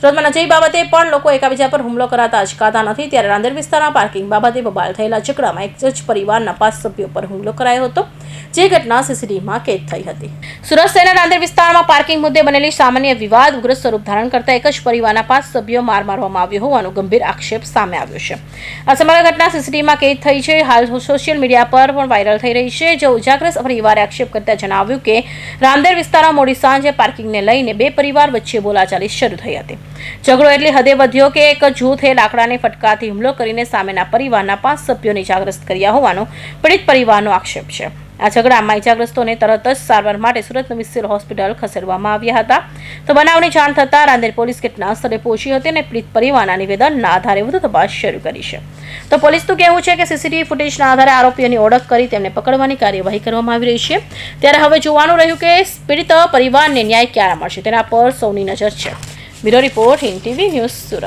સુરતમાં નજરી બાબતે પણ લોકો એકાબીજા પર હુમલો કરાતા અચકાતા નથી. ત્યારે રાંદેર વિસ્તારના પાર્કિંગ બાબતે બબાલ થયેલા ઝઘડામાં એક જ પરિવારના પાંચ સભ્યો પર હુમલો કરાયો હતો, જે ઘટના સીસીટીવીમાં કેદ થઈ હતી. સુરત શહેરના રાંદેર વિસ્તારમાં પાર્કિંગ મુદ્દે બનેલી સામાન્ય વિવાદ ઉગ્ર સ્વરૂપ ધારણ કરતા એક જ પરિવારના પાંચ સભ્યો માર મારવામાં આવ્યો હોવાનો ગંભીર આક્ષેપ સામે આવ્યો છે. આ સમગ્ર ઘટના સીસીટીવીમાં કેદ થઈ છે. હાલ સોશિયલ મીડિયા પર પણ વાયરલ થઈ રહી છે. જે ઉજાગ્રસ્ત પરિવારે આક્ષેપ કરતા જણાવ્યું કે, રાંદેર વિસ્તારમાં મોડી સાંજે પાર્કિંગને લઈને બે પરિવાર વચ્ચે બોલાચાલી શરૂ થઈ હતી. ઝઘડો એટલી હદે વધ્યો કે એક જૂથે લાકડાને ફટકાથી હુમલો કરીને સામેના પરિવારના પાંચ સભ્યોને ઇજાગ્રસ્ત કર્યા હોવાનો પીડિત પરિવારનો આક્ષેપ છે. આ ઝઘડામાં ઇજાગ્રસ્તોને તરત જ સારવાર માટે સુરત નવી હોસ્પિટલ ખસેડવામાં આવ્યા હતા. તો બનાવની જાણ થતાં રાંદેર પોલીસ ઘટના સ્થળે પહોંચી હતી અને પીડિત પરિવારના નિવેદનના આધારે વધુ તપાસ શરૂ કરી છે. તો પોલીસનું કહેવું છે કે સીસીટીવી ફૂટેજના આધારે આરોપીઓની ઓળખ કરી તેમને પકડવાની કાર્યવાહી કરવામાં આવી રહી છે. ત્યારે હવે જોવાનું રહ્યું કે પીડિત પરિવારને ન્યાય ક્યારે મળશે તેના પર સૌની નજર છે. Bureau Report, Hit TV News, Surat.